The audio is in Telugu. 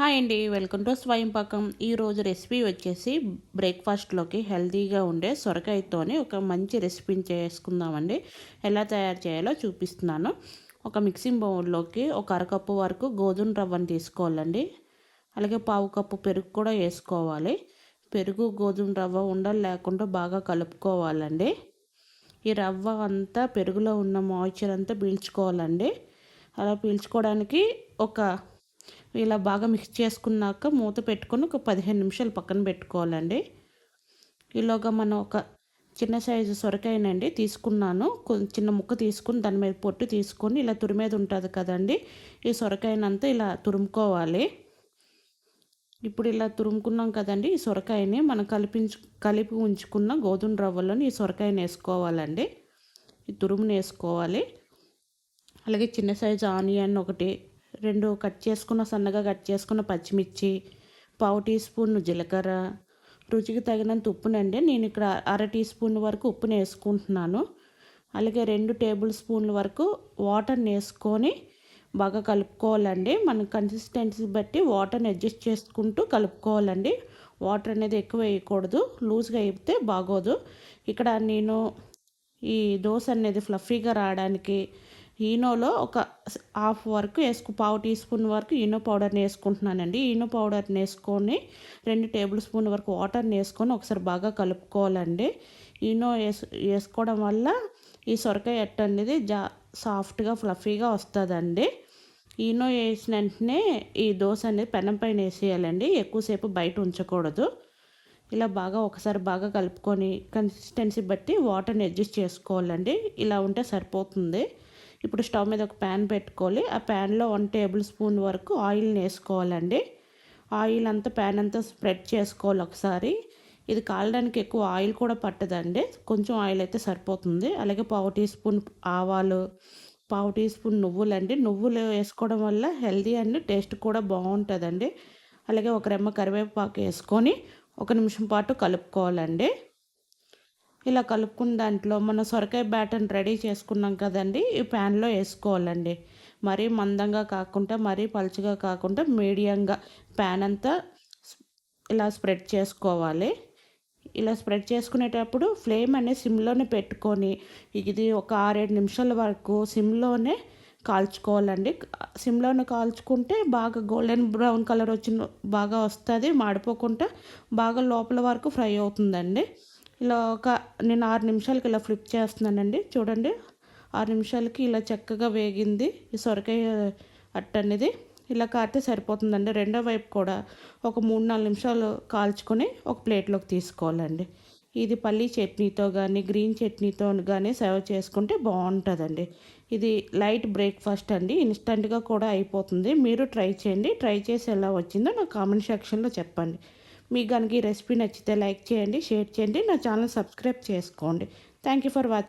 హాయ్ అండి వెల్కమ్ టు స్వయం పాకం ఈరోజు రెసిపీ వచ్చేసి బ్రేక్ఫాస్ట్లోకి హెల్తీగా ఉండే సొరకాయతోని ఒక మంచి రెసిపీని చేసుకుందామండి. ఎలా తయారు చేయాలో చూపిస్తున్నాను. ఒక మిక్సింగ్ బౌల్లోకి ఒక అరకప్పు వరకు గోధుమ రవ్వను తీసుకోవాలండి. అలాగే పావు కప్పు పెరుగు కూడా వేసుకోవాలి. పెరుగు గోధుమ రవ్వ ఉండలు లేకుండా బాగా కలుపుకోవాలండి. ఈ రవ్వ అంతా పెరుగులో ఉన్న మాయిశ్చర్ అంతా పీల్చుకోవాలండి. అలా పీల్చుకోవడానికి ఒక ఇలా బాగా మిక్స్ చేసుకున్నాక మూత పెట్టుకొని ఒక పదిహేను నిమిషాలు పక్కన పెట్టుకోవాలండి. ఈలోగా మనం ఒక చిన్న సైజు సొరకాయనండి తీసుకున్నాను. చిన్న ముక్క తీసుకుని దాని మీద పొట్టు తీసుకొని ఇలా తురిమేది ఉంటుంది కదండి. ఈ సొరకాయనంతా ఇలా తురుముకోవాలి. ఇప్పుడు ఇలా తురుముకున్నాం కదండి. ఈ సొరకాయని మనం కలిపించు కలిపి ఉంచుకున్న గోధుమ రవ్వలోని ఈ సొరకాయని వేసుకోవాలండి. ఈ తురుముని వేసుకోవాలి. అలాగే చిన్న సైజు ఆనియన్ ఒకటి రెండు కట్ చేసుకున్న సన్నగా కట్ చేసుకున్న పచ్చిమిర్చి పావు టీ స్పూన్ జీలకర్ర. రుచికి తగినంత ఉప్పునండి. నేను ఇక్కడ అర టీ స్పూన్ వరకు ఉప్పుని వేసుకుంటున్నాను. అలాగే రెండు టేబుల్ స్పూన్ల వరకు వాటర్ని వేసుకొని బాగా కలుపుకోవాలండి. మన కన్సిస్టెన్సీ బట్టి వాటర్ని అడ్జస్ట్ చేసుకుంటూ కలుపుకోవాలండి. వాటర్ అనేది ఎక్కువ వేయకూడదు. లూజ్గా అయితే బాగోదు. ఇక్కడ నేను ఈ దోశ అనేది ఫ్లఫీగా రావడానికి ఈనోలో ఒక హాఫ్ వరకు వేసుకు పావు టీ స్పూన్ వరకు ఈనో పౌడర్ని వేసుకుంటున్నానండి. ఈనో పౌడర్ని వేసుకొని రెండు టేబుల్ స్పూన్ వరకు వాటర్ని వేసుకొని ఒకసారి బాగా కలుపుకోవాలండి. ఈనో వేసు వేసుకోవడం వల్ల ఈ సొరకాయ ఎట్ట అనేది జా సాఫ్ట్గా ఫ్లఫీగా వస్తుందండి. ఈనో వేసిన వెంటనే ఈ దోశ అనేది పెనం పైన వేసేయాలండి. ఎక్కువసేపు బయట ఉంచకూడదు. ఇలా బాగా ఒకసారి బాగా కలుపుకొని కన్సిస్టెన్సీ బట్టి వాటర్ని అడ్జస్ట్ చేసుకోవాలండి. ఇలా ఉంటే సరిపోతుంది. ఇప్పుడు స్టవ్ మీద ఒక ప్యాన్ పెట్టుకోవాలి. ఆ ప్యాన్లో వన్ టేబుల్ స్పూన్ వరకు ఆయిల్ని వేసుకోవాలండి. ఆయిల్ అంతా ప్యాన్ అంతా స్ప్రెడ్ చేసుకోవాలి ఒకసారి. ఇది కాలడానికి ఎక్కువ ఆయిల్ కూడా పట్టదండి. కొంచెం ఆయిల్ అయితే సరిపోతుంది. అలాగే పావు టీ స్పూన్ ఆవాలు పావు టీ స్పూన్ నువ్వులు అండి. నువ్వులు వేసుకోవడం వల్ల హెల్దీ అండి టేస్ట్ కూడా బాగుంటుందండి. అలాగే ఒక రెమ్మ కరివేపాకు వేసుకొని ఒక నిమిషం పాటు కలుపుకోవాలండి. ఇలా కలుపుకున్న దాంట్లో మన సొరకాయ బ్యాటర్ని రెడీ చేసుకున్నాం కదండి. ఈ ప్యాన్లో వేసుకోవాలండి. మరీ మందంగా కాకుండా మరీ పలుచగా కాకుండా మీడియంగా ప్యాన్ అంతా ఇలా స్ప్రెడ్ చేసుకోవాలి. ఇలా స్ప్రెడ్ చేసుకునేటప్పుడు ఫ్లేమ్ అనేది సిమ్లోనే పెట్టుకొని ఇది ఒక ఆరేడు నిమిషాల వరకు సిమ్లోనే కాల్చుకోవాలండి. సిమ్లోనే కాల్చుకుంటే బాగా గోల్డెన్ బ్రౌన్ కలర్ వచ్చిన బాగా వస్తుంది. మాడిపోకుండా బాగా లోపల వరకు ఫ్రై అవుతుందండి. ఇలా ఒక నేను ఆరు నిమిషాలకి ఇలా ఫ్లిప్ చేస్తున్నానండి. చూడండి. ఆరు నిమిషాలకి ఇలా చక్కగా వేగింది ఈ సొరకాయ అట్ట అనేది. ఇలా కారితే సరిపోతుందండి. రెండో వైపు కూడా ఒక మూడు నాలుగు నిమిషాలు కాల్చుకొని ఒక ప్లేట్లోకి తీసుకోవాలండి. ఇది పల్లీ చట్నీతో కానీ గ్రీన్ చట్నీతో కానీ సర్వ్ చేసుకుంటే బాగుంటుందండి. ఇది లైట్ బ్రేక్ఫాస్ట్ అండి. ఇన్స్టెంట్గా కూడా అయిపోతుంది. మీరు ట్రై చేయండి. ట్రై చేసి ఎలా వచ్చిందో నా కామెంట్ సెక్షన్లో చెప్పండి. మీకు కనుక ఈ రెసిపీ నచ్చితే లైక్ చేయండి షేర్ చేయండి నా ఛానల్ సబ్స్క్రైబ్ చేసుకోండి. Thank you for watching